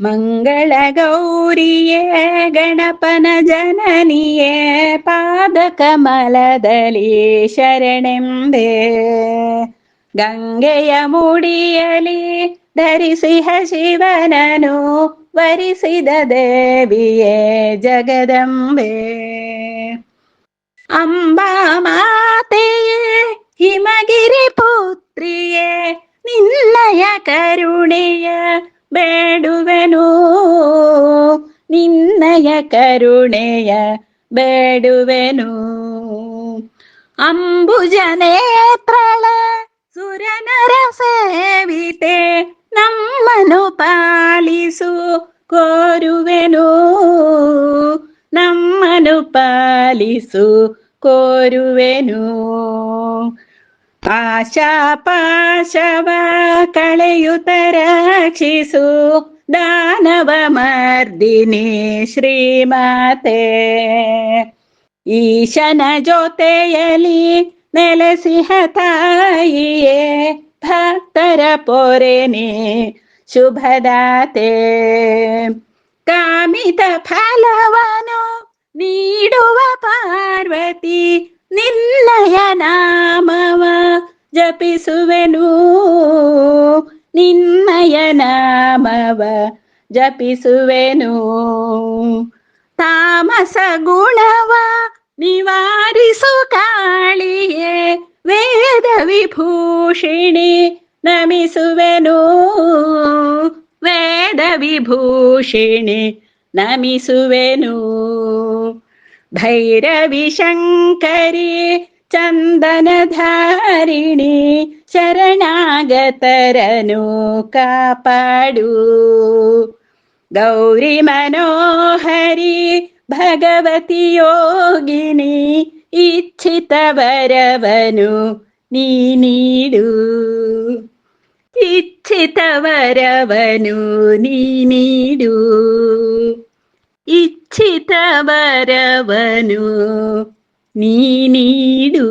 ಮಂಗಳಗೌರಿಯೇ, ಗಣಪನ ಜನನಿಯೇ ಪಾದಕಮಲದಲ್ಲಿ ಶರಣೆಂಬೆ ಗಂಗೆಯ ಮುಡಿಯಲಿ ಧರಿಸಿಹ ಶಿವನನು ವರಿಸಿದ ದೇವಿಯೇ ಜಗದಂಬೆ. ಅಂಬಾ ಮಾತೆಯೇ, ಹಿಮಗಿರಿ ಪುತ್ರಿಯೇ ನಿನ್ನಯ ಕರುಣೆಯ ಬೇಡುವೆನು ನಿನ್ನಯ ಕರುಣೆಯ ಬೇಡುವೆನು ಅಂಬುಜ ನೇತ್ರಳ ಸುರನರ ಸೇವಿತೆ ನಮ್ಮನು ಪಾಲಿಸು ಕೋರುವೆನು ನಮ್ಮನು ಪಾಲಿಸು ಕೋರುವೆನು ಆಶಾ ಪಾಶವ ಕಳೆಯುತ್ತ ರಕ್ಷಿಸು ದಾನವ ಮರ್ದಿನಿ ಶ್ರೀಮಾತೆ ಈಶನ ಜೊತೆಯಲಿ ನೆಲೆಸಿಹ ತಾಯಿಯೇ ಭಕ್ತರ ಪೊರೆನೆ ಶುಭದಾತೆ ಕಾಮಿತ ಫಲವನು ನೀಡುವ ಪಾರ್ವತಿ ನಿನ್ನಯ ನಾಮವ ಜಪಿಸುವೆನು ನಿನ್ನಯ ನಾಮವ ಜಪಿಸುವೆನು ತಾಮಸ ಗುಣವ ನಿವಾರಿಸು ಕಾಳಿಯೇ ವೇದ ವಿಭೂಷಿಣಿ ನಮಿಸುವೆನು ವೇದ ವಿಭೂಷಿಣಿ ನಮಿಸುವೆನು ಭೈರವಿ ಶಂಕರಿ ചന്ദനധാരിണി ശരണാഗതരനു കാപ്പാടൂ. ഗൗരി മനോഹരി ഭഗവതി യോഗിനി ഇച്ഛിത വരവനു നീ നീടൂ. ഇച്ഛിത വരവനു നീ നീടൂ. ഇച്ഛിത വരവനു ನೀಡು